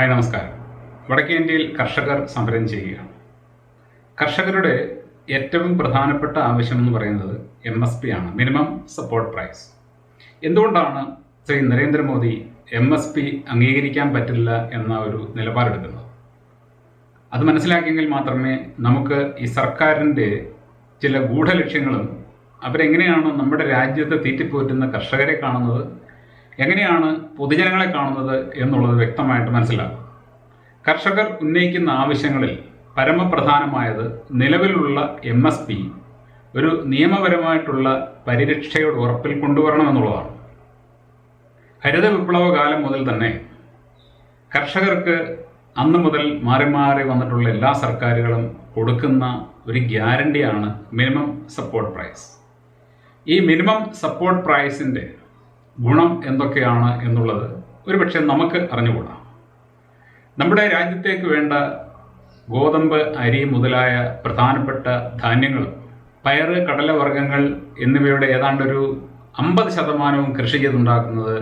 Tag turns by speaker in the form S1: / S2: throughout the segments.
S1: Hi നമസ്കാരം. വടക്കേ ഇന്ത്യയിൽ കർഷകർ സമരം ചെയ്യുകയാണ്. കർഷകരുടെ ഏറ്റവും പ്രധാനപ്പെട്ട ആവശ്യം എന്ന് പറയുന്നത് എം എസ് പി ആണ്. മിനിമം സപ്പോർട്ട് പ്രൈസ് എന്തുകൊണ്ടാണ് Shri Narendra Modi M S P അംഗീകരിക്കാൻ പറ്റില്ല എന്ന ഒരു നിലപാടെടുക്കുന്നത്? അത് മനസ്സിലാക്കിയെങ്കിൽ മാത്രമേ നമുക്ക് ഈ സർക്കാരിന്റെ ചില ഗൂഢലക്ഷ്യങ്ങളും അവരെങ്ങനെയാണ് നമ്മുടെ രാജ്യത്തെ തീറ്റിപ്പോറ്റുന്ന കർഷകരെ കാണുന്നത് എങ്ങനെയാണ് പൊതുജനങ്ങളെ കാണുന്നത് എന്നുള്ളത് വ്യക്തമായിട്ട് മനസ്സിലാക്കും. കർഷകർ ഉന്നയിക്കുന്ന ആവശ്യങ്ങളിൽ പരമപ്രധാനമായത് നിലവിലുള്ള എം എസ് പി ഒരു നിയമപരമായിട്ടുള്ള പരിരക്ഷയുടെ ഉറപ്പിൽ കൊണ്ടുവരണം എന്നുള്ളതാണ്. ഹരിത വിപ്ലവ കാലം മുതൽ തന്നെ കർഷകർക്ക് അന്ന് മുതൽ മാറി മാറി വന്നിട്ടുള്ള എല്ലാ സർക്കാരുകളും കൊടുക്കുന്ന ഒരു ഗ്യാരണ്ടിയാണ് മിനിമം സപ്പോർട്ട് പ്രൈസ്. ഈ മിനിമം സപ്പോർട്ട് പ്രൈസിന്റെ ഗുണം എന്തൊക്കെയാണ് എന്നുള്ളത് ഒരുപക്ഷെ നമുക്ക് അറിഞ്ഞുകൂടാ. നമ്മുടെ രാജ്യത്തേക്ക് വേണ്ട ഗോതമ്പ് അരി മുതലായ പ്രധാനപ്പെട്ട ധാന്യങ്ങൾ പയറ് കടലവർഗങ്ങൾ എന്നിവയുടെ ഏതാണ്ടൊരു അമ്പത് ശതമാനവും കൃഷി ചെയ്തുണ്ടാക്കുന്നത്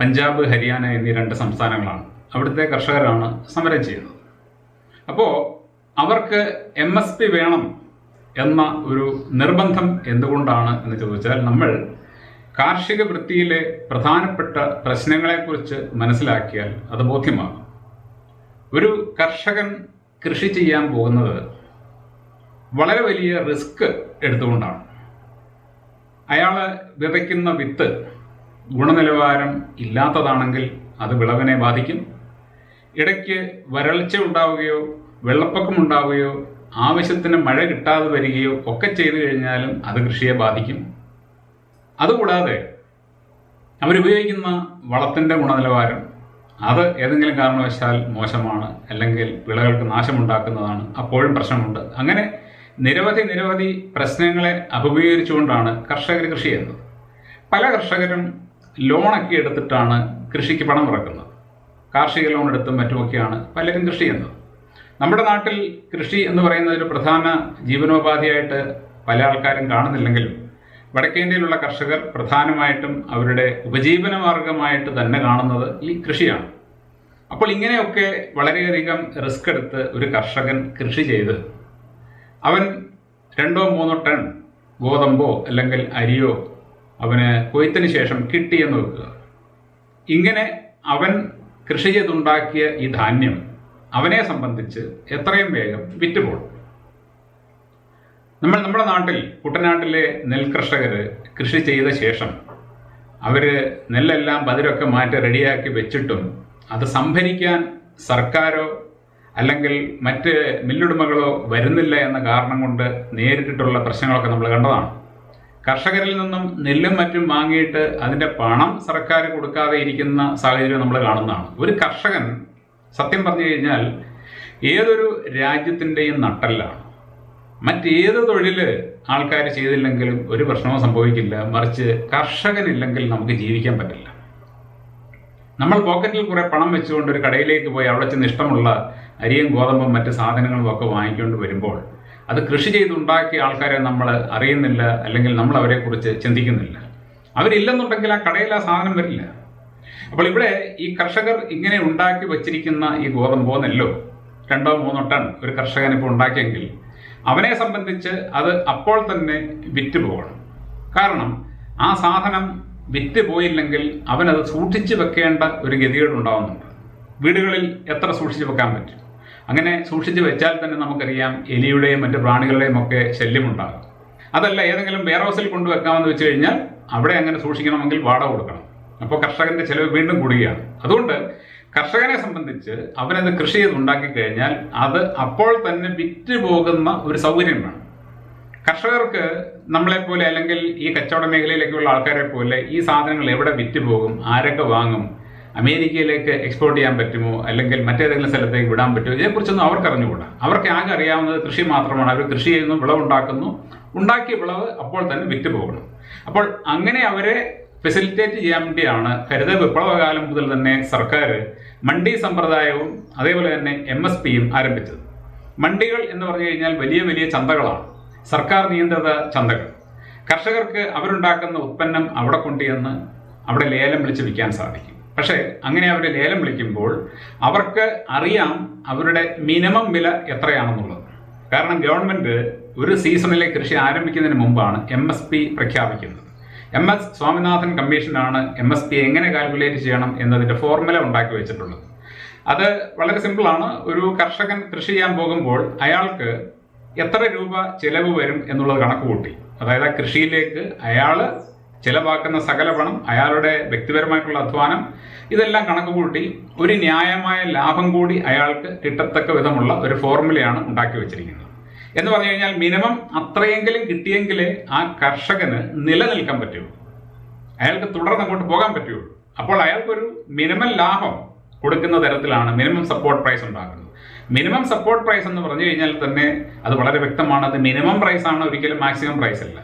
S1: പഞ്ചാബ് ഹരിയാന എന്നീ രണ്ട് സംസ്ഥാനങ്ങളാണ്. അവിടുത്തെ കർഷകരാണ് സമരം ചെയ്യുന്നത്. അപ്പോൾ അവർക്ക് എം എസ് പി വേണം എന്ന ഒരു നിർബന്ധം എന്തുകൊണ്ടാണ് എന്ന് ചോദിച്ചാൽ നമ്മൾ കാർഷിക വൃത്തിയിലെ പ്രധാനപ്പെട്ട പ്രശ്നങ്ങളെക്കുറിച്ച് മനസ്സിലാക്കിയാൽ അത് ബോധ്യമാകും. ഒരു കർഷകൻ കൃഷി ചെയ്യാൻ പോകുന്നത് വളരെ വലിയ റിസ്ക് എടുത്തുകൊണ്ടാണ്. അയാൾ വിതയ്ക്കുന്ന വിത്ത് ഗുണനിലവാരം ഇല്ലാത്തതാണെങ്കിൽ അത് വിളവിനെ ബാധിക്കും. ഇടയ്ക്ക് വരൾച്ച ഉണ്ടാവുകയോ വെള്ളപ്പൊക്കം ഉണ്ടാവുകയോ ആവശ്യത്തിന് മഴ കിട്ടാതെ വരികയോ ഒക്കെ ചെയ്തു കഴിഞ്ഞാലും അത് കൃഷിയെ ബാധിക്കും. അതുകൂടാതെ അവരുപയോഗിക്കുന്ന വളത്തിന്റെ ഗുണനിലവാരം അത് ഏതെങ്കിലും കാരണവശാൽ മോശമാണ് അല്ലെങ്കിൽ വിളകൾക്ക് നാശമുണ്ടാക്കുന്നതാണ് അപ്പോഴും പ്രശ്നമുണ്ട്. അങ്ങനെ നിരവധി നിരവധി പ്രശ്നങ്ങളെ അഭിമുഖീകരിച്ചുകൊണ്ടാണ് കർഷകർ കൃഷി ചെയ്യുന്നത്. പല കർഷകരും ലോണൊക്കെ എടുത്തിട്ടാണ് കൃഷിക്ക് പണം ഇറക്കുന്നത്. കാർഷിക ലോൺ എടുത്തും മറ്റുമൊക്കെയാണ് പലരും കൃഷി ചെയ്യുന്നത്. നമ്മുടെ നാട്ടിൽ കൃഷി എന്ന് പറയുന്നത് ഒരു പ്രധാന ജീവനോപാധിയായിട്ട് പല ആൾക്കാരും കാണുന്നില്ലെങ്കിലും വടക്കേന്ത്യയിലുള്ള കർഷകർ പ്രധാനമായിട്ടും അവരുടെ ഉപജീവന മാർഗമായിട്ട് തന്നെ കാണുന്നത് ഈ കൃഷിയാണ്. അപ്പോൾ ഇങ്ങനെയൊക്കെ വളരെയധികം റിസ്ക് എടുത്ത് ഒരു കർഷകൻ കൃഷി ചെയ്ത് അവൻ രണ്ടോ മൂന്നോ ടൺ ഗോതമ്പോ അല്ലെങ്കിൽ അരിയോ അവന് കൊയ്ത്തിന് ശേഷം കിട്ടിയെന്ന് വെക്കുക. ഇങ്ങനെ അവൻ കൃഷി ചെയ്തുണ്ടാക്കിയ ഈ ധാന്യം അവനെ സംബന്ധിച്ച് എത്രയും വേഗം വിറ്റുപോകും. നമ്മൾ നമ്മുടെ നാട്ടിൽ കുട്ടനാട്ടിലെ നെൽകർഷകർ കൃഷി ചെയ്ത ശേഷം അവർ നെല്ലെല്ലാം പതിരൊക്കെ മാറ്റി റെഡിയാക്കി വെച്ചിട്ടും അത് സംഭരിക്കാൻ സർക്കാരോ അല്ലെങ്കിൽ മറ്റ് മില്ലുടമകളോ വരുന്നില്ല എന്ന കാരണം കൊണ്ട് നേരിട്ടിട്ടുള്ള പ്രശ്നങ്ങളൊക്കെ നമ്മൾ കണ്ടതാണ്. കർഷകരിൽ നിന്നും നെല്ലും മറ്റും വാങ്ങിയിട്ട് അതിന്റെ പണം സർക്കാർ കൊടുക്കാതെ ഇരിക്കുന്ന സാഹചര്യം നമ്മൾ കാണുന്നതാണ്. ഒരു കർഷകൻ സത്യം പറഞ്ഞു കഴിഞ്ഞാൽ ഏതൊരു രാജ്യത്തിന്റെയും നട്ടല്ലാണ് മറ്റേത് തൊഴിൽ ആൾക്കാർ ചെയ്തില്ലെങ്കിലും ഒരു പ്രശ്നവും സംഭവിക്കില്ല. മറിച്ച് കർഷകനില്ലെങ്കിൽ നമുക്ക് ജീവിക്കാൻ പറ്റില്ല. നമ്മൾ പോക്കറ്റിൽ കുറേ പണം വെച്ചുകൊണ്ട് ഒരു കടയിലേക്ക് പോയി അവിടെ ചെന്ന് ഇഷ്ടമുള്ള അരിയും ഗോതമ്പും മറ്റ് സാധനങ്ങളും ഒക്കെ വാങ്ങിക്കൊണ്ട് വരുമ്പോൾ അത് കൃഷി ചെയ്തുണ്ടാക്കിയ ആൾക്കാരെ നമ്മൾ അറിയുന്നില്ല അല്ലെങ്കിൽ നമ്മൾ അവരെക്കുറിച്ച് ചിന്തിക്കുന്നില്ല. അവരില്ലെന്നുണ്ടെങ്കിൽ ആ കടയിൽ ആ സാധനം വരില്ല. അപ്പോൾ ഇവിടെ ഈ കർഷകർ ഇങ്ങനെ ഉണ്ടാക്കി വച്ചിരിക്കുന്ന ഈ ഗോതമ്പോ നെല്ലോ രണ്ടോ മൂന്നോ ടൺ ഒരു കർഷകൻ ഇപ്പോൾ ഉണ്ടാക്കിയെങ്കിൽ അവനെ സംബന്ധിച്ച് അത് അപ്പോൾ തന്നെ വിറ്റുപോകണം. കാരണം ആ സാധനം വിറ്റ് പോയില്ലെങ്കിൽ അവനത് സൂക്ഷിച്ചു വെക്കേണ്ട ഒരു ഗതികേട് ഉണ്ടാവുന്നുണ്ട്. വീടുകളിൽ എത്ര സൂക്ഷിച്ചു വെക്കാൻ പറ്റും? അങ്ങനെ സൂക്ഷിച്ചു വെച്ചാൽ തന്നെ നമുക്കറിയാം എലിയുടെയും മറ്റ് പ്രാണികളുടെയും ഒക്കെ ശല്യമുണ്ടാകും. അതല്ല ഏതെങ്കിലും വെയർ ഹൗസിൽ കൊണ്ടുവെക്കാമെന്ന് വെച്ച് കഴിഞ്ഞാൽ അവിടെ അങ്ങനെ സൂക്ഷിക്കണമെങ്കിൽ വാടക കൊടുക്കണം. അപ്പോൾ കർഷകന്റെ ചിലവ് വീണ്ടും കൂടുകയാണ്. അതുകൊണ്ട് കർഷകനെ സംബന്ധിച്ച് അവനത് കൃഷി ചെയ്ത് ഉണ്ടാക്കി കഴിഞ്ഞാൽ അത് അപ്പോൾ തന്നെ വിറ്റ് പോകുന്ന ഒരു സൗകര്യം വേണം. കർഷകർക്ക് നമ്മളെപ്പോലെ അല്ലെങ്കിൽ ഈ കച്ചവട മേഖലയിലേക്കുള്ള ആൾക്കാരെ പോലെ ഈ സാധനങ്ങൾ എവിടെ വിറ്റ് പോകും ആരൊക്കെ വാങ്ങും അമേരിക്കയിലേക്ക് എക്സ്പോർട്ട് ചെയ്യാൻ പറ്റുമോ അല്ലെങ്കിൽ മറ്റേതെങ്കിലും സ്ഥലത്തേക്ക് വിടാൻ പറ്റുമോ ഇതിനെക്കുറിച്ചൊന്നും അവർക്ക് അറിഞ്ഞുകൂടാ. അവർക്ക് ആകെ അറിയാവുന്നത് കൃഷി മാത്രമാണ്. അവർ കൃഷി ചെയ്യുന്നു വിളവുണ്ടാക്കുന്നു ഉണ്ടാക്കിയ വിളവ് അപ്പോൾ തന്നെ വിറ്റ് പോകണം അപ്പോൾ അങ്ങനെ അവരെ ഫെസിലിറ്റേറ്റ് ചെയ്യാൻ വേണ്ടിയാണ് ഹരിത വിപ്ലവകാലം മുതൽ തന്നെ സർക്കാർ മണ്ഡി സമ്പ്രദായവും അതേപോലെ തന്നെ എം എസ് പിയും ആരംഭിച്ചത്. മണ്ഡികൾ എന്ന് പറഞ്ഞു കഴിഞ്ഞാൽ വലിയ വലിയ ചന്തകളാണ്. സർക്കാർ നിയന്ത്രിത ചന്തകൾ. കർഷകർക്ക് അവരുണ്ടാക്കുന്ന ഉത്പന്നം അവിടെ കൊണ്ടുചെന്ന് അവിടെ ലേലം വിളിച്ച് വിൽക്കാൻ സാധിക്കും. പക്ഷേ അങ്ങനെ അവർ ലേലം വിളിക്കുമ്പോൾ അവർക്ക് അറിയാം അവരുടെ മിനിമം വില എത്രയാണെന്നുള്ളത്. കാരണം ഗവൺമെന്റ് ഒരു സീസണിലെ കൃഷി ആരംഭിക്കുന്നതിന് മുമ്പാണ് എം എസ് പി പ്രഖ്യാപിക്കുന്നത്. എം എസ് സ്വാമിനാഥൻ കമ്മീഷനാണ് എം എസ് പി എങ്ങനെ കാൽക്കുലേറ്റ് ചെയ്യണം എന്നതിന്റെ ഫോർമുല ഉണ്ടാക്കി വെച്ചിട്ടുള്ളത്. അത് വളരെ സിമ്പിളാണ് ഒരു കർഷകൻ കൃഷി ചെയ്യാൻ പോകുമ്പോൾ അയാൾക്ക് എത്ര രൂപ ചിലവ് വരും എന്നുള്ളത് കണക്ക് കൂട്ടി. അതായത് ആ കൃഷിയിലേക്ക് അയാൾ ചിലവാക്കുന്ന സകല പണം അയാളുടെ വ്യക്തിപരമായിട്ടുള്ള അധ്വാനം ഇതെല്ലാം കണക്ക് കൂട്ടി ഒരു ന്യായമായ ലാഭം കൂടി അയാൾക്ക് കിട്ടത്തക്ക വിധമുള്ള ഒരു ഫോർമുലയാണ് ഉണ്ടാക്കി വെച്ചിരിക്കുന്നത്. എന്ന് പറഞ്ഞു കഴിഞ്ഞാൽ മിനിമം അത്രയെങ്കിലും കിട്ടിയെങ്കിലേ ആ കർഷകന് നിലനിൽക്കാൻ പറ്റുള്ളൂ. അയാൾക്ക് തുടർന്ന് അങ്ങോട്ട് പോകാൻ പറ്റുള്ളൂ. അപ്പോൾ അയാൾക്കൊരു മിനിമം ലാഭം കൊടുക്കുന്ന തരത്തിലാണ് മിനിമം സപ്പോർട്ട് പ്രൈസ് ഉണ്ടാക്കുന്നത് മിനിമം സപ്പോർട്ട് പ്രൈസ് എന്ന് പറഞ്ഞു കഴിഞ്ഞാൽ തന്നെ അത് വളരെ വ്യക്തമാണ്. അത് മിനിമം പ്രൈസ് ആണ് ഒരിക്കലും മാക്സിമം പ്രൈസ് അല്ല.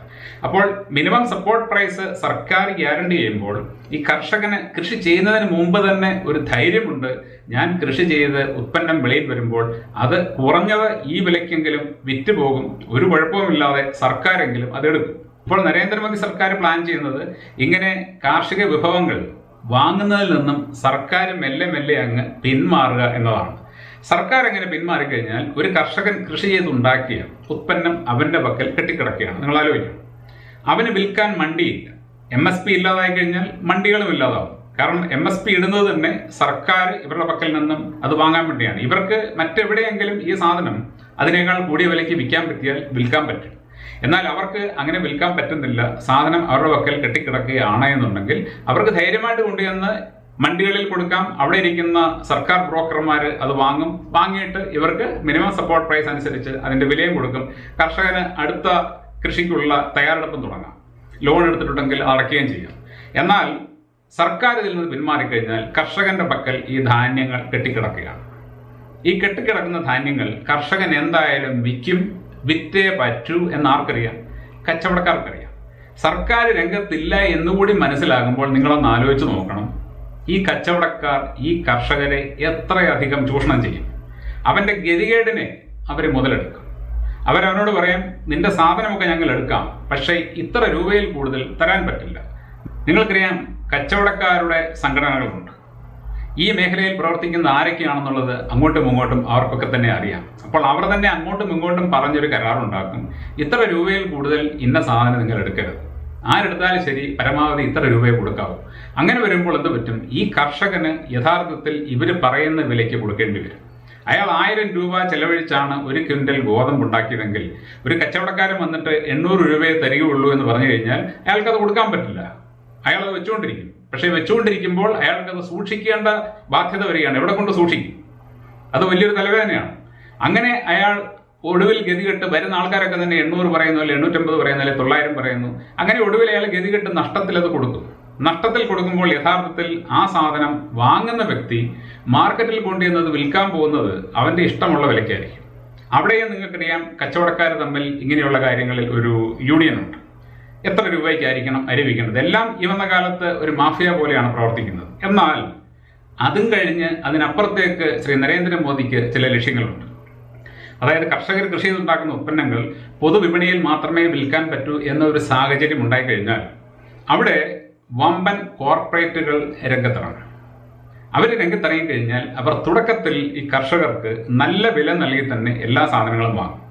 S1: അപ്പോൾ മിനിമം സപ്പോർട്ട് പ്രൈസ് സർക്കാർ ഗ്യാരണ്ടി ചെയ്യുമ്പോൾ ഈ കർഷകന് കൃഷി ചെയ്യുന്നതിന് മുമ്പ് തന്നെ ഒരു ധൈര്യമുണ്ട് ഞാൻ കൃഷി ചെയ്ത് ഉത്പന്നം വിളയിൽ വരുമ്പോൾ അത് കുറഞ്ഞത് ഈ വിലയ്ക്കെങ്കിലും വിറ്റ് പോകും. ഒരു കുഴപ്പവുമില്ലാതെ സർക്കാരെങ്കിലും അതെടുക്കും ഇപ്പോൾ നരേന്ദ്രമോദി സർക്കാർ പ്ലാൻ ചെയ്യുന്നത് ഇങ്ങനെ കാർഷിക വിഭവങ്ങൾ വാങ്ങുന്നതിൽ നിന്നും സർക്കാർ മെല്ലെ മെല്ലെ അങ്ങ് പിന്മാറുക എന്നതാണ്. സർക്കാർ എങ്ങനെ പിന്മാറിക്കഴിഞ്ഞാൽ ഒരു കർഷകൻ കൃഷി ചെയ്തുണ്ടാക്കിയ ഉത്പന്നം അവന്റെ പക്കൽ കെട്ടിക്കിടക്കുകയാണ്. നിങ്ങൾ ആലോചിക്കണം. അവന് വിൽക്കാൻ മണ്ടിയില്ല. എം എസ് പി ഇല്ലാതായി കഴിഞ്ഞാൽ മണ്ടികളും ഇല്ലാതാവും. കാരണം എം എസ് പി ഇടുന്നത് തന്നെ സർക്കാർ ഇവരുടെ പക്കൽ നിന്നും അത് വാങ്ങാൻ വേണ്ടിയാണ്. ഇവർക്ക് മറ്റെവിടെയെങ്കിലും ഈ സാധനം അതിനേക്കാൾ കൂടിയ വിലയ്ക്ക് വിൽക്കാൻ പറ്റിയാൽ വിൽക്കാൻ പറ്റും. എന്നാൽ അവർക്ക് അങ്ങനെ വിൽക്കാൻ പറ്റുന്നില്ല. സാധനം അവരുടെ പക്കൽ കെട്ടിക്കിടക്കുകയാണ് എന്നുണ്ടെങ്കിൽ അവർക്ക് ധൈര്യമായിട്ട് കൊണ്ടുചെന്ന് മണ്ടികളിൽ കൊടുക്കാം. അവിടെ ഇരിക്കുന്ന സർക്കാർ ബ്രോക്കർമാർ അത് വാങ്ങും. വാങ്ങിയിട്ട് ഇവർക്ക് മിനിമം സപ്പോർട്ട് പ്രൈസ് അനുസരിച്ച് അതിന്റെ വിലയും കൊടുക്കും. കർഷകന് അടുത്ത കൃഷിക്കുള്ള തയ്യാറെടുപ്പും തുടങ്ങാം. ലോൺ എടുത്തിട്ടുണ്ടെങ്കിൽ അടയ്ക്കുകയും ചെയ്യാം. എന്നാൽ സർക്കാർ ഇതിൽ നിന്ന് പിന്മാറിക്കഴിഞ്ഞാൽ കർഷകന്റെ പക്കൽ ഈ ധാന്യങ്ങൾ കെട്ടിക്കിടക്കുകയാണ്. ഈ കെട്ടിക്കിടക്കുന്ന ധാന്യങ്ങൾ കർഷകൻ എന്തായാലും വിൽക്കും വിറ്റേ പറ്റൂ എന്ന് ആർക്കറിയാം കച്ചവടക്കാർക്കറിയാം. സർക്കാർ രംഗത്തില്ല എന്നുകൂടി മനസ്സിലാകുമ്പോൾ നിങ്ങളൊന്ന് ആലോചിച്ച് നോക്കണം. ഈ കച്ചവടക്കാർ ഈ കർഷകരെ എത്രയധികം ചൂഷണം ചെയ്യും? അവന്റെ ഗതികേടിനെ അവർ മുതലെടുക്കും. അവരവനോട് പറയാം നിന്റെ സാധനമൊക്കെ ഞങ്ങൾ എടുക്കാം പക്ഷേ ഇത്ര രൂപയിൽ കൂടുതൽ തരാൻ പറ്റില്ല. നിങ്ങൾക്കറിയാം കച്ചവടക്കാരുടെ സംഘടനകളുണ്ട് ഈ മേഖലയിൽ പ്രവർത്തിക്കുന്ന ആരൊക്കെയാണെന്നുള്ളത് അങ്ങോട്ടും ഇങ്ങോട്ടും അവർക്കൊക്കെ തന്നെ അറിയാം. അപ്പോൾ അവർ തന്നെ അങ്ങോട്ടും ഇങ്ങോട്ടും പറഞ്ഞൊരു കരാറുണ്ടാക്കും. ഇത്ര രൂപയിൽ കൂടുതൽ ഇന്ന സാധനം നിങ്ങൾ എടുക്കരുത്. ആരെടുത്താലും ശരി പരമാവധി ഇത്ര രൂപയെ കൊടുക്കാവൂ. അങ്ങനെ വരുമ്പോൾ എന്ത് പറ്റും? ഈ കർഷകന് യഥാർത്ഥത്തിൽ ഇവർ പറയുന്ന വിലയ്ക്ക് കൊടുക്കേണ്ടി വരും. അയാൾ ആയിരം രൂപ ചെലവഴിച്ചാണ് ഒരു ക്വിന്റൽ ഗോതമ്പ് ഉണ്ടാക്കിയതെങ്കിൽ ഒരു കച്ചവടക്കാരൻ വന്നിട്ട് എണ്ണൂറ് രൂപയെ തരികയുള്ളൂ എന്ന് പറഞ്ഞു കഴിഞ്ഞാൽ അയാൾക്കത് കൊടുക്കാൻ പറ്റില്ല. അയാൾ അത് വെച്ചുകൊണ്ടിരിക്കും പക്ഷേ വെച്ചുകൊണ്ടിരിക്കുമ്പോൾ അയാൾക്ക് അത് സൂക്ഷിക്കേണ്ട ബാധ്യത വരികയാണ്. എവിടെ കൊണ്ട് സൂക്ഷിക്കും? അത് വലിയൊരു തലവേദനയാണ്. അങ്ങനെ അയാൾ ഒടുവിൽ ഗതികെട്ട് വരുന്ന ആൾക്കാരൊക്കെ തന്നെ എണ്ണൂറ് പറയുന്നു അല്ലെങ്കിൽ എണ്ണൂറ്റമ്പത് പറയുന്നു അല്ലെങ്കിൽ തൊള്ളായിരം പറയുന്നു. അങ്ങനെ ഒടുവിൽ അയാൾ ഗതികെട്ട് നഷ്ടത്തിൽ അത് കൊടുക്കും. നഷ്ടത്തിൽ കൊടുക്കുമ്പോൾ യഥാർത്ഥത്തിൽ ആ സാധനം വാങ്ങുന്ന വ്യക്തി മാർക്കറ്റിൽ കൊണ്ടുവന്നത് വിൽക്കാൻ പോകുന്നത് അവന്റെ ഇഷ്ടമുള്ള വിലയ്ക്കായിരിക്കും. അവിടെയും നിങ്ങൾക്കറിയാം കച്ചവടക്കാർ തമ്മിൽ ഇങ്ങനെയുള്ള കാര്യങ്ങളിൽ ഒരു യൂണിയൻ ഉണ്ട്. എത്ര രൂപയ്ക്കായിരിക്കണം അരി വിൽക്കേണ്ടത് എല്ലാം ഈ വന്ന കാലത്ത് ഒരു മാഫിയ പോലെയാണ് പ്രവർത്തിക്കുന്നത്. എന്നാൽ അതും കഴിഞ്ഞ് അതിനപ്പുറത്തേക്ക് ശ്രീ നരേന്ദ്രമോദിക്ക് ചില ലക്ഷ്യങ്ങളുണ്ട്. അതായത് കർഷകർ കൃഷി ചെയ്തുണ്ടാക്കുന്ന ഉൽപ്പന്നങ്ങൾ പൊതുവിപണിയിൽ മാത്രമേ വിൽക്കാൻ പറ്റൂ എന്നൊരു സാഹചര്യം ഉണ്ടായിക്കഴിഞ്ഞാൽ അവിടെ വമ്പൻ കോർപ്പറേറ്റുകൾ രംഗത്തിറങ്ങും അവർ രംഗത്തിറങ്ങി കഴിഞ്ഞാൽ അവർ തുടക്കത്തിൽ ഈ കർഷകർക്ക് നല്ല വില നൽകി തന്നെ എല്ലാ സാധനങ്ങളും വാങ്ങും.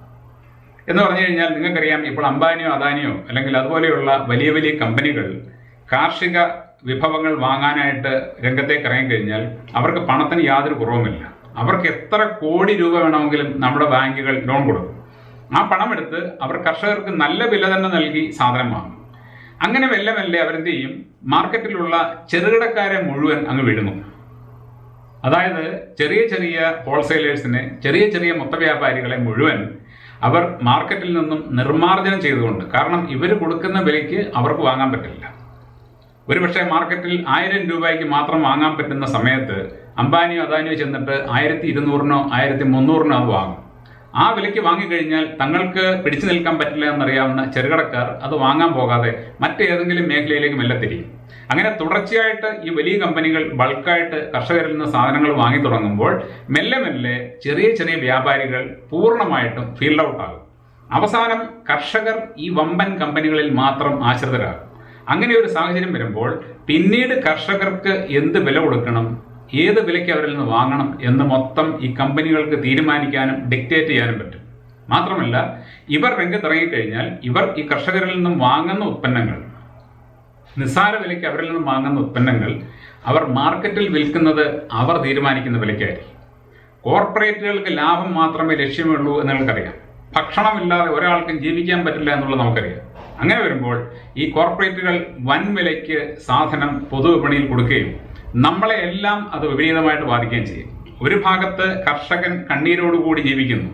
S1: എന്ന് പറഞ്ഞു കഴിഞ്ഞാൽ നിങ്ങൾക്കറിയാം ഇപ്പോൾ അംബാനിയോ അദാനിയോ അല്ലെങ്കിൽ അതുപോലെയുള്ള വലിയ വലിയ കമ്പനികൾ കാർഷിക വിഭവങ്ങൾ വാങ്ങാനായിട്ട് രംഗത്തേക്ക് ഇറങ്ങി കഴിഞ്ഞാൽ അവർക്ക് പണത്തിന് യാതൊരു കുറവുമില്ല. അവർക്ക് എത്ര കോടി രൂപ വേണമെങ്കിലും നമ്മുടെ ബാങ്കുകൾ ലോൺ കൊടുക്കും. ആ പണമെടുത്ത് അവർ കർഷകർക്ക് നല്ല വില തന്നെ നൽകി സാധനം വാങ്ങും. അങ്ങനെ മെല്ലെ മെല്ലെ അവരെന്ത് ചെയ്യും? മാർക്കറ്റിലുള്ള ചെറുകിടക്കാരെ മുഴുവൻ അങ്ങ് വിഴുങ്ങും. അതായത് ചെറിയ ചെറിയ ഹോൾസെയിലേഴ്സിനെ ചെറിയ ചെറിയ മൊത്തവ്യാപാരികളെ മുഴുവൻ അവർ മാർക്കറ്റിൽ നിന്നും നിർമ്മാർജനം ചെയ്തുകൊണ്ട് കാരണം ഇവർ കൊടുക്കുന്ന വിലയ്ക്ക് അവർക്ക് വാങ്ങാൻ പറ്റില്ല. ഒരുപക്ഷെ മാർക്കറ്റിൽ ആയിരം രൂപയ്ക്ക് മാത്രം വാങ്ങാൻ പറ്റുന്ന സമയത്ത് അംബാനിയോ അദാനിയോ ചെന്നിട്ട് ആയിരത്തി ഇരുന്നൂറിനോ ആയിരത്തി മുന്നൂറിനോ അത് വാങ്ങും. ആ വിലയ്ക്ക് വാങ്ങിക്കഴിഞ്ഞാൽ തങ്ങൾക്ക് പിടിച്ചു നിൽക്കാൻ പറ്റില്ല എന്നറിയാവുന്ന ചെറുകിടക്കാർ അത് വാങ്ങാൻ പോകാതെ മറ്റേതെങ്കിലും മേഖലയിലേക്ക് മെല്ലെ തിരിയും. അങ്ങനെ തുടർച്ചയായിട്ട് ഈ വലിയ കമ്പനികൾ ബൾക്കായിട്ട് കർഷകരിൽ നിന്ന് സാധനങ്ങൾ വാങ്ങി തുടങ്ങുമ്പോൾ മെല്ലെ മെല്ലെ ചെറിയ ചെറിയ വ്യാപാരികൾ പൂർണമായിട്ടും ഫീൽഡ് ഔട്ട് ആകും. അവസാനം കർഷകർ ഈ വമ്പൻ കമ്പനികളിൽ മാത്രം ആശ്രിതരാകും. അങ്ങനെ ഒരു സാഹചര്യം വരുമ്പോൾ പിന്നീട് കർഷകർക്ക് എന്ത് വില കൊടുക്കണം? ഏത് വിലയ്ക്ക് അവരിൽ നിന്ന് വാങ്ങണം എന്ന് മൊത്തം ഈ കമ്പനികൾക്ക് തീരുമാനിക്കാനും ഡിക്റ്റേറ്റ് ചെയ്യാനും പറ്റും. മാത്രമല്ല ഇവർ രംഗത്തിറങ്ങിക്കഴിഞ്ഞാൽ ഇവർ ഈ കർഷകരിൽ നിന്നും വാങ്ങുന്ന ഉൽപ്പന്നങ്ങൾ നിസ്സാര വിലയ്ക്ക് അവരിൽ നിന്നും വാങ്ങുന്ന ഉൽപ്പന്നങ്ങൾ അവർ മാർക്കറ്റിൽ വിൽക്കുന്നത് അവർ തീരുമാനിക്കുന്ന വിലയ്ക്കായിരിക്കും. കോർപ്പറേറ്റുകൾക്ക് ലാഭം മാത്രമേ ലക്ഷ്യമുള്ളൂ എന്ന് നിങ്ങൾക്കറിയാം. ഭക്ഷണമില്ലാതെ ഒരാൾക്കും ജീവിക്കാൻ പറ്റില്ല എന്നുള്ളത് നമുക്കറിയാം. അങ്ങനെ വരുമ്പോൾ ഈ കോർപ്പറേറ്റുകൾ വൻ വിലയ്ക്ക് സാധനം പൊതുവിപണിയിൽ കൊടുക്കുകയും നമ്മളെ എല്ലാം അത് വിപരീതമായിട്ട് ബാധിക്കുകയും ചെയ്യും. ഒരു ഭാഗത്ത് കർഷകൻ കണ്ണീരോടുകൂടി ജീവിക്കുന്നു.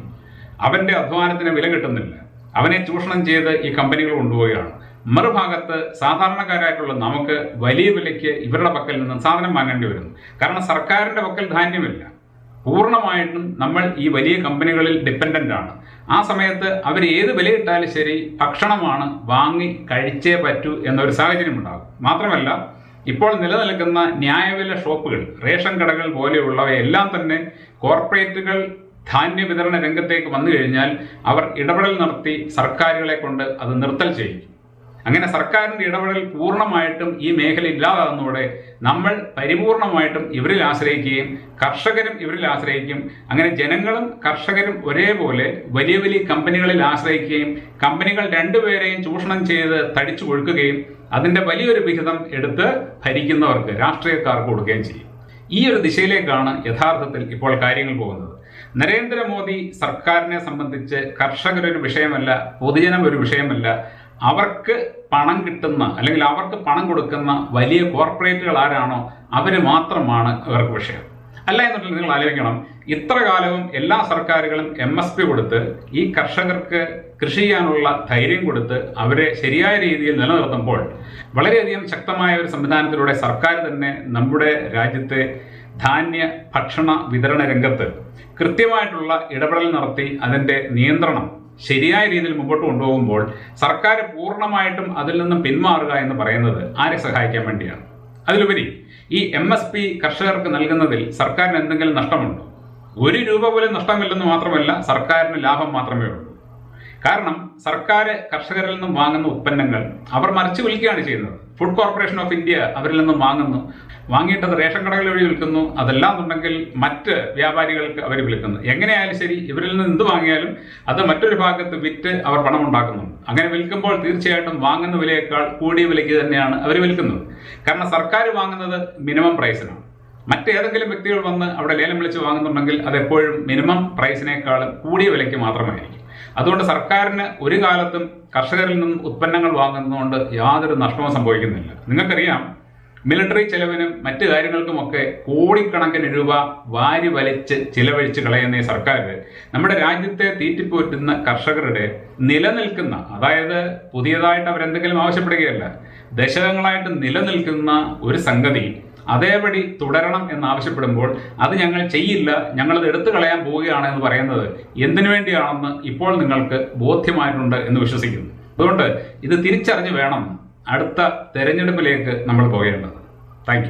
S1: അവന്റെ അധ്വാനത്തിന് വില കിട്ടുന്നില്ല. അവനെ ചൂഷണം ചെയ്ത് ഈ കമ്പനികൾ കൊണ്ടുപോവുകയാണ്. മറുഭാഗത്ത് സാധാരണക്കാരായിട്ടുള്ള നമുക്ക് വലിയ വിലയ്ക്ക് ഇവരുടെ പക്കൽ നിന്ന് സാധനം വാങ്ങേണ്ടി വരുന്നു. കാരണം സർക്കാരിന്റെ പക്കൽ ധാന്യമില്ല. പൂർണമായിട്ടും നമ്മൾ ഈ വലിയ കമ്പനികളിൽ ഡിപ്പെൻഡന്റ് ആണ്. ആ സമയത്ത് അവർ ഏത് വിലയിട്ടാലും ശരി ഭക്ഷണമാണ് വാങ്ങി കഴിച്ചേ പറ്റൂ എന്നൊരു സാഹചര്യം ഉണ്ടാകും മാത്രമല്ല ഇപ്പോൾ നിലനിൽക്കുന്ന ന്യായവില ഷോപ്പുകൾ റേഷൻ കടകൾ പോലെയുള്ളവയെല്ലാം തന്നെ കോർപ്പറേറ്റുകൾ ധാന്യ വിതരണ രംഗത്തേക്ക് വന്നു കഴിഞ്ഞാൽ അവർ ഇടപെടൽ നടത്തി സർക്കാരുകളെ കൊണ്ട് അത് നിർത്തൽ ചെയ്യും. അങ്ങനെ സർക്കാരിന്റെ ഇടപെടൽ പൂർണമായിട്ടും ഈ മേഖല ഇല്ലാതാകുന്നതോടെ നമ്മൾ പരിപൂർണമായിട്ടും ഇവരിൽ ആശ്രയിക്കുകയും കർഷകരും ഇവരിൽ ആശ്രയിക്കും. അങ്ങനെ ജനങ്ങളും കർഷകരും ഒരേപോലെ വലിയ വലിയ കമ്പനികളിൽ ആശ്രയിക്കുകയും കമ്പനികൾ രണ്ടുപേരെയും ചൂഷണം ചെയ്ത് തടിച്ചു കൊഴുക്കുകയും അതിന്റെ വലിയൊരു വിഹിതം എടുത്ത് ഭരിക്കുന്നവർക്ക് രാഷ്ട്രീയക്കാർക്ക് കൊടുക്കുകയും ചെയ്യും. ഈ ഒരു ദിശയിലേക്കാണ് യഥാർത്ഥത്തിൽ ഇപ്പോൾ കാര്യങ്ങൾ പോകുന്നത്. നരേന്ദ്രമോദി സർക്കാരിനെ സംബന്ധിച്ച് കർഷകരൊരു വിഷയമല്ല പൊതുജനം ഒരു വിഷയമല്ല അവർക്ക് പണം കിട്ടുന്ന അല്ലെങ്കിൽ അവർക്ക് പണം കൊടുക്കുന്ന വലിയ കോർപ്പറേറ്റുകൾ ആരാണോ അവർ മാത്രമാണ് അവർക്ക് വിഷയം. അല്ല എന്നുണ്ടെങ്കിൽ നിങ്ങൾ ആലോചിക്കണം. ഇത്ര കാലവും എല്ലാ സർക്കാരുകളും എം എസ് പി കൊടുത്ത് ഈ കർഷകർക്ക് കൃഷി ചെയ്യാനുള്ള ധൈര്യം കൊടുത്ത് അവരെ ശരിയായ രീതിയിൽ നിലനിർത്തുമ്പോൾ വളരെയധികം ശക്തമായ ഒരു സംവിധാനത്തിലൂടെ സർക്കാർ തന്നെ നമ്മുടെ രാജ്യത്തെ ധാന്യ ഭക്ഷണ വിതരണ രംഗത്ത് കൃത്യമായിട്ടുള്ള ഇടപെടൽ നടത്തി അതിന്റെ നിയന്ത്രണം ശരിയായ രീതിയിൽ മുമ്പോട്ട് കൊണ്ടുപോകുമ്പോൾ സർക്കാർ പൂർണമായിട്ടും അതിൽ നിന്നും പിന്മാറുക എന്ന് പറയുന്നത് ആരെ സഹായിക്കാൻ വേണ്ടിയാണ്? അതിലുപരി ഈ എം എസ് പി കർഷകർക്ക് നൽകുന്നതിൽ സർക്കാരിന് എന്തെങ്കിലും നഷ്ടമുണ്ടോ? ഒരു രൂപ പോലും നഷ്ടമില്ലെന്ന് മാത്രമല്ല സർക്കാരിന് ലാഭം മാത്രമേ ഉള്ളൂ. കാരണം സർക്കാർ കർഷകരിൽ നിന്നും വാങ്ങുന്ന ഉൽപ്പന്നങ്ങൾ അവർ മറിച്ചു വിൽക്കുകയാണ് ചെയ്യുന്നത്. ഫുഡ് കോർപ്പറേഷൻ ഓഫ് ഇന്ത്യ അവരിൽ നിന്നും വാങ്ങുന്നു. വാങ്ങിയിട്ടത് റേഷൻ കടകൾ വഴി വിൽക്കുന്നു. അതെല്ലാം ഉണ്ടെങ്കിൽ മറ്റ് വ്യാപാരികൾക്ക് അവർ വിൽക്കുന്നു. എങ്ങനെയായാലും ശരി ഇവരിൽ നിന്ന് എന്ത് വാങ്ങിയാലും അത് മറ്റൊരു ഭാഗത്ത് വിറ്റ് അവർ പണം ഉണ്ടാക്കുന്നുണ്ട്. അങ്ങനെ വിൽക്കുമ്പോൾ തീർച്ചയായിട്ടും വാങ്ങുന്ന വിലയേക്കാൾ കൂടിയ വിലയ്ക്ക് തന്നെയാണ് അവർ വിൽക്കുന്നത്. കാരണം സർക്കാർ വാങ്ങുന്നത് മിനിമം പ്രൈസിനാണ്. മറ്റേതെങ്കിലും വ്യക്തികൾ വന്ന് അവിടെ ലേലം വിളിച്ച് വാങ്ങുന്നുണ്ടെങ്കിൽ അത് എപ്പോഴും മിനിമം പ്രൈസിനേക്കാളും കൂടിയ വിലയ്ക്ക് മാത്രമായിരിക്കും. അതുകൊണ്ട് സർക്കാരിന് ഒരു കാലത്തും കർഷകരിൽ നിന്നും ഉത്പന്നങ്ങൾ വാങ്ങുന്നതുകൊണ്ട് യാതൊരു നഷ്ടവും സംഭവിക്കുന്നില്ല. നിങ്ങൾക്കറിയാം മിലിറ്ററി ചെലവിനും മറ്റു കാര്യങ്ങൾക്കുമൊക്കെ കോടിക്കണക്കിന് രൂപ വാരി വലിച്ച് ചിലവഴിച്ച് കളയുന്ന ഈ സർക്കാർ നമ്മുടെ രാജ്യത്തെ തീറ്റിപ്പോറ്റുന്ന കർഷകരുടെ നിലനിൽക്കുന്ന അതായത് പുതിയതായിട്ട് അവരെന്തെങ്കിലും ആവശ്യപ്പെടുകയല്ല ദശകങ്ങളായിട്ട് നിലനിൽക്കുന്ന ഒരു സംഗതി അതേപടി തുടരണം എന്നാവശ്യപ്പെടുമ്പോൾ അത് ഞങ്ങൾ ചെയ്യില്ല ഞങ്ങളത് എടുത്തു കളയാൻ പോവുകയാണ് എന്ന് പറയുന്നത് എന്തിനു വേണ്ടിയാണെന്ന് ഇപ്പോൾ നിങ്ങൾക്ക് ബോധ്യമായിട്ടുണ്ട് എന്ന് വിശ്വസിക്കുന്നു. അതുകൊണ്ട് ഇത് തിരിച്ചറിഞ്ഞ് വേണം അടുത്ത തെരഞ്ഞെടുപ്പിലേക്ക് നമ്മൾ പോകേണ്ടത്. താങ്ക്